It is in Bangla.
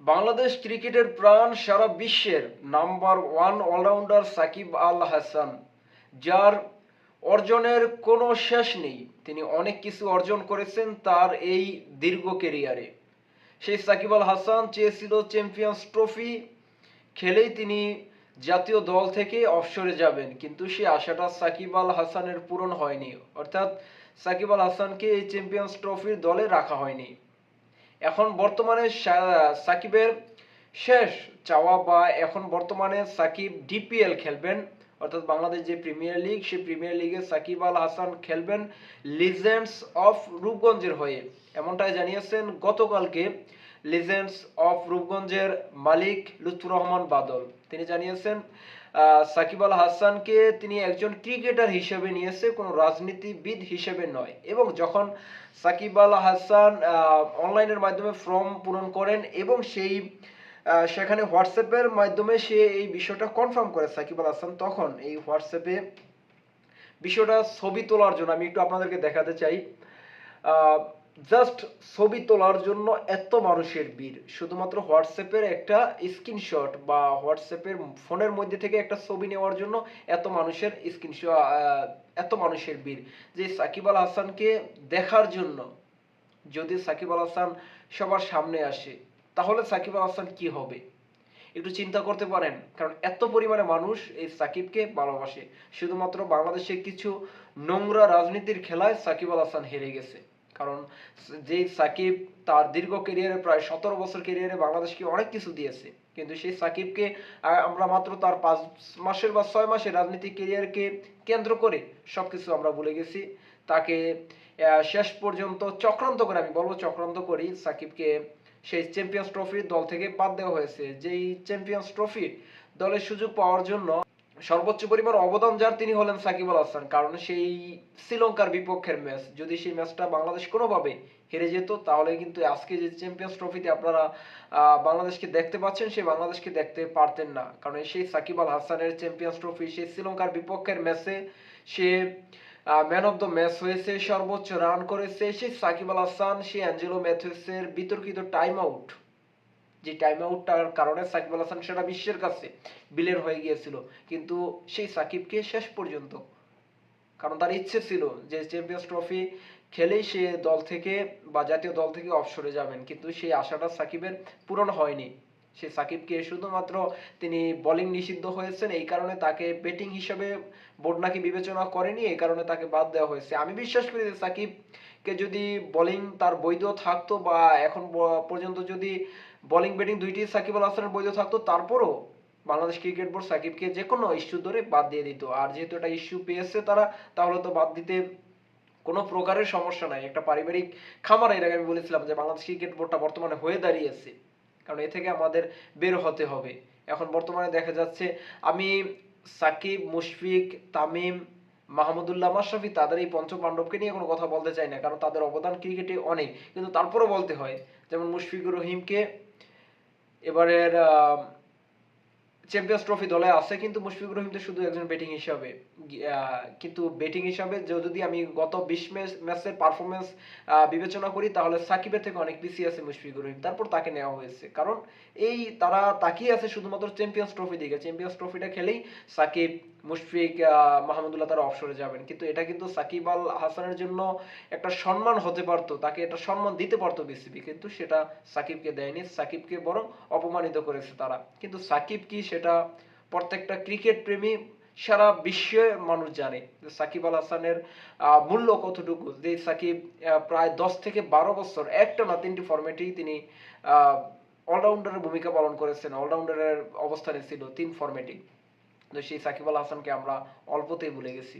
বাংলাদেশ ক্রিকেটের প্রাণ সারা বিশ্বের number one allrounder Shakib Al Hasan, যার অর্জনের কোনো শেষ নেই। তিনি অনেক কিছু অর্জন করেছেন তার এই দীর্ঘ কেরিয়ারে সেই সাকিব আল হাসান চেয়েছিল চ্যাম্পিয়ন্স ট্রফি, খেলেই তিনি জাতীয় দল থেকে অবসরে যাবেন, কিন্তু সেই আশাটা সাকিব আল হাসানের পূরণ হয়নি। অর্থাৎ সাকিব আল হাসানকে এই চ্যাম্পিয়ন্স ট্রফির দলে রাখা হয়নি। এখন বর্তমানে সাকিবের শেষ চাওয়া বা এখন বর্তমানে সাকিব ডিপিএল খেলবেন, অর্থাৎ বাংলাদেশ যে প্রিমিয়ার লিগ সেই প্রিমিয়ার লিগে সাকিব আল হাসান খেলবেন লিজেন্ডস অফ রূপগঞ্জের হয়ে। এমনটাই জানিয়েছেন গতকালকে লিজেন্ডস অফ রূপগঞ্জের মালিক লুৎফুর রহমান বাদল। তিনি জানিয়েছেন সাকিব আল হাসানকে তিনি একজন ক্রিকেটার হিসেবে নিয়েছে কোনো রাজনীতিবিদ হিসেবে নয়। এবং যখন সাকিব আল হাসান অনলাইনের মাধ্যমে ফর্ম পূরণ করেন এবং সেই সেখানে হোয়াটসঅ্যাপের মাধ্যমে সে এই বিষয়টা কনফার্ম করে সাকিব আল হাসান, তখন এই হোয়াটসঅ্যাপে বিষয়টা ছবি তোলার জন্য আমি একটু আপনাদেরকে দেখাতে চাই। জাস্ট ছবি তোলার জন্য এত মানুষের ভিড়। শুধুমাত্র হোয়াটসঅ্যাপের একটা স্ক্রিনশট বা হোয়াটসঅ্যাপের ফোনের মধ্যে থেকে একটা ছবি নেওয়ার জন্য এত মানুষের স্ক্রিনশট এত মানুষের ভিড়। যে সাকিব আল হাসানকে দেখার জন্য যদি সাকিব আল হাসান সবার সামনে আসে, তাহলে সাকিব আল হাসান কি হবে? একটু চিন্তা করতে পারেন, কারণ এত পরিমাণে মানুষ এই সাকিবকে ভালোবাসে। শুধুমাত্র বাংলাদেশের কিছু নোংরা রাজনীতির খেলায় সাকিব আল হাসান হেরে গেছে। কারণ যে সাকিব তার দীর্ঘ ক্যারিয়ারে প্রায় সতেরো বছর ক্যারিয়ারে বাংলাদেশকে অনেক কিছু দিয়েছে। কিন্তু সেই সাকিবকে আমরা মাত্র তার পাঁচ মাসের বা ছয় মাসের রাজনৈতিক ক্যারিয়ারকে কেন্দ্র করে সবকিছু আমরা ভুলে গেছি। তাকে শেষ পর্যন্ত চক্রান্ত করে, আমি বলব চক্রান্ত করি সাকিবকে সেই চ্যাম্পিয়ন্স ট্রফির দল থেকে বাদ দেওয়া হয়েছে। যেই চ্যাম্পিয়ন্স ট্রফি দলের সুযোগ পাওয়ার জন্য সর্বোচ্চ পরিমাণ অবদান যার তিনি হলেন সাকিব আল হাসান, কারণ সেই শ্রীলঙ্কার বিপক্ষের ম্যাচ যদি সেই ম্যাচটা বাংলাদেশ কোনোভাবে হেরে যেত, তাহলে কিন্তু আজকে যে চ্যাম্পিয়ন্স ট্রফিতে আপনারা বাংলাদেশকে দেখতে পাচ্ছেন, সেই বাংলাদেশকে দেখতে পারতেন না। কারণ সেই সাকিব আল হাসানের চ্যাম্পিয়ন্স ট্রফি সেই শ্রীলঙ্কার বিপক্ষের ম্যাচে সে ম্যান অফ দ্য ম্যাচ হয়েছে, সর্বোচ্চ রান করেছে, সেই সাকিব আল হাসান, সেই অ্যাঞ্জেলো ম্যাথুসের বিতর্কিত টাইম আউট যে টাইম আউটটার কারণে সাকিব আল হাসান সেটা বিশ্বের কাছে বিলের হয়ে গিয়েছিল। কিন্তু সেই সাকিবকে শেষ পর্যন্ত, কারণ তার ইচ্ছে ছিল যে চ্যাম্পিয়ন্স ট্রফি খেলেই সে দল থেকে বা জাতীয় দল থেকে অবসরে যাবেন। কিন্তু সেই আশাটা সাকিবের পূরণ হয়নি। সে সাকিবকে শুধুমাত্র তিনি বোলিং নিষিদ্ধ হয়েছেন, এই কারণে তাকে ব্যাটিং হিসেবে বোর্ড নাকি বিবেচনা করেনি, এই কারণে তাকে বাদ দেওয়া হয়েছে। আমি বিশ্বাস করি যে সাকিবকে যদি বোলিং তার বৈধ থাকতো বা এখন পর্যন্ত যদি বোলিং ব্যাটিং দুইটি সাকিব আল হাসানের বৈধ থাকতো, তারপরও বাংলাদেশ ক্রিকেট বোর্ড সাকিবকে যে কোনো ইস্যু ধরে বাদ দিয়ে দিত। আর যেহেতু একটা ইস্যু পেয়েছে তারা, তাহলে তো বাদ দিতে কোনো প্রকারের সমস্যা নাই। একটা পারিবারিক খামার, এর আগে আমি বলেছিলাম যে বাংলাদেশ ক্রিকেট বোর্ডটা বর্তমানে হয়ে দাঁড়িয়েছে। কারণ এ থেকে আমাদের বের হতে হবে। এখন বর্তমানে দেখা যাচ্ছে আমি সাকিব, মুশফিক, তামিম, মাহমুদুল্লাহ, মাশরাফি তাদের এই পঞ্চ পাণ্ডবকে নিয়ে কোনো কথা বলতে চাই না, কারণ তাদের অবদান ক্রিকেটে অনেক। কিন্তু তারপরও বলতে হয়, যেমন মুশফিকুর রহিমকে এবারের চ্যাম্পিয়ন্স ট্রফি দলে আছে কিন্তু মুশফিকুর রহিম তো শুধু একজন ব্যাটিং হিসাবে। কিন্তু ব্যাটিং হিসাবে যদি আমি গত বিশ ম্যাচের পারফরমেন্স বিবেচনা করি, তাহলে সাকিবের থেকে অনেক পিছিয়ে আছে মুশফিকুর রহিম। তারপর তাকে নেওয়া হয়েছে। কারণ এই তারা তাকিয়ে আছে শুধুমাত্র চ্যাম্পিয়ন্স ট্রফি দিকে। চ্যাম্পিয়ন্স ট্রফিটা খেলেই সাকিব মুশফিক মাহমুদুল্লাহ তারা অবসরে যাবেন। কিন্তু এটা কিন্তু সাকিব আল হাসানের জন্য একটা সম্মান হতে পারতো, তাকে এটা সম্মান দিতে পারতো বিসিবি কিন্তু সেটা সাকিবকে দেয়নি। সাকিবকে বরং অপমানিত করেছে তারা। কিন্তু সাকিব কি সেটা প্রত্যেকটা ক্রিকেট প্রেমী সারা বিশ্বে মানুষ জানে সাকিব আল হাসানের মূল্য কতটুকু? যে সাকিব প্রায় দশ থেকে বারো বছর একটা না তিনটি ফরম্যাটেই তিনি অলরাউন্ডারের ভূমিকা পালন করেছেন। অলরাউন্ডারের অবস্থানে ছিল তিন ফরম্যাটেই তো সেই সাকিব আল হাসানকে আমরা অল্পতেই ভুলে গেছি।